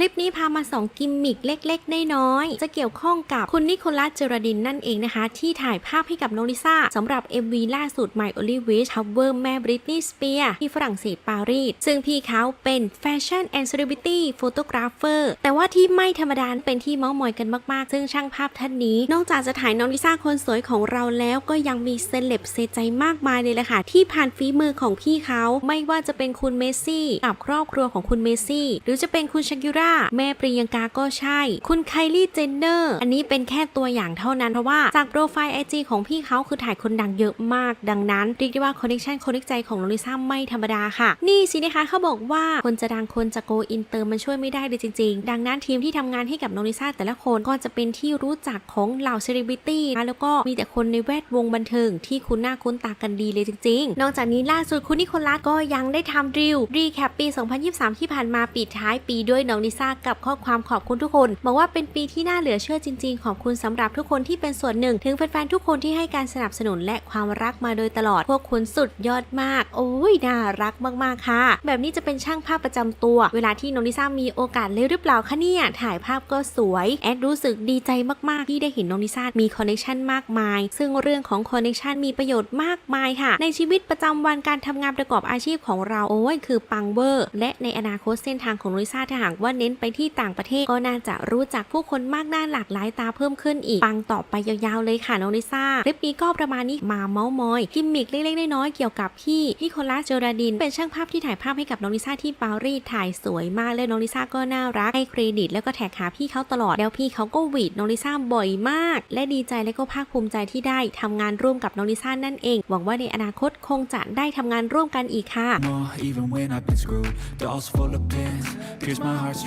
ลิปนี้พามาสองกิมมิกเล็กๆน้อยๆจะเกี่ยวข้องกับคุณนิโคลัสเจอรดินนั่นเองนะคะ ที่ถ่ายภาพให้กับน้องลิซ่าสำหรับ MV ล่าสุด My Only Wish Cover แม่บริตนีย์สเปียร์ที่ฝรั่งเศสปารีสซึ่งพี่เขาเป็นแฟชั่นแอนด์เซเลบริตี้โฟโตกราฟเฟอร์แต่ว่าที่ไม่ธรรมดาเป็นที่เมาส์มอยกันมากๆ ซึ่งช่างภาพท่านนี้ นอกจากจะถ่ายน้องลิซ่าคนสวยของเราแล้วก็ยังมีเซเลบเซใจมากมายเลยแหละค่ะ ที่ผ่านฝีมือของพี่เขาไม่ว่าจะเป็นคุณเมสซี่กับครอบครัวของคุณเมสซี่ หรือจะเป็นคุณชากิราแม่ปริยังกาก็ใช่ คุณไคลี่เจนเนอร์อันนี้เป็นแค่ตัวอย่างเท่านั้นเพราะว่าจากโปรไฟล์ไอจของพี่เขาคือถ่ายคนดังเยอะมาก ดังนั้นเรียกได้ว่าคอนเนคชันคอนเนคใจของน้องลิซ่าไม่ธรรมดาค่ะ นี่สินะคะเขาบอกว่าคนจะดังคนจะโกอินเตอร์มันช่วยไม่ได้เลยจริง ๆ ดังนั้นทีมที่ทำงานให้กับน้องลิซ่าแต่ละคนก็จะเป็นที่รู้จักของเหล่าเซเลบริตี้นะแล้วก็มีแต่คนในแวดวงบันเทิงที่คุ้นหน้าคุ้นตากันดีเลยจริง ๆ นอกจากนี้ล่าสุดคุณนิโคลัสก็ยังได้ทำรีวรีแคปปี 2023 ที่ผ่านมาปิดท้ายปีด้วยน้องลิซ่ากับข้อความขอบคุณทุกคน บอกว่าเป็นปีที่น่าเหลือเชื่อจริง ๆ ขอบคุณสำหรับทุกคนที่เป็นส่วนหนึ่ง ถึงแฟนๆทุกคนที่ให้การสนับสนุนและความรักมาโดยตลอด พวกคุณสุดยอดมาก โอ้ยน่ารักมากๆค่ะ แบบนี้จะเป็นช่างภาพประจำตัว เวลาที่น้องลิซ่ามีโอกาสเลยหรือเปล่าคะเนี่ยถ่ายภาพก็สวยแอดรู้สึกดีใจมากๆ ที่ได้เห็นน้องลิซ่ามีคอนเนคชันมากมาย ซึ่งเรื่องของคอนเนคชันมีประโยชน์มากมายค่ะ ในชีวิตประจำวันการทำงานประกอบอาชีพของเราโอ้ยคือปังเวอร์ และในอนาคตเส้นทางของน้องลิซ่าถ้าหากว่าเน้นไปที่ต่างประเทศก็น่าจะรู้จักผู้คนมากหน้าหลากหลายตาเพิ่มขึ้นอีกปังต่อไปยาวๆเลยค่ะน้องลิซ่าคลิปนี้ก็ประมาณนี้มาเมาส์มอยกิมมิกเล็กๆน้อยๆเกี่ยวกับพี่นิโคลัสเจอราดิน เป็นช่างภาพที่ถ่ายภาพให้กับน้องลิซ่าที่ปารีสถ่ายสวยมากเลยน้องลิซ่าก็น่ารักให้เครดิต แล้วก็แท็กหาพี่เขาตลอดแล้วพี่เขาก็หวีดน้องลิซ่าบ่อยมาก และดีใจและก็ภาคภูมิใจที่ได้ทำงานร่วมกับน้องลิซ่านั่นเอง หวังว่าในอนาคตคงจะได้ทำงานร่วมกันอีกค่ะ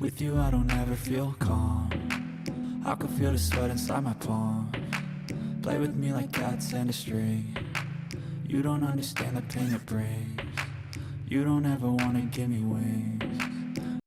With you, I don't ever feel calm. I can feel the sweat inside my palm. Play with me like cats and a string. You don't understand the pain it brings. You don't ever wanna give me wings.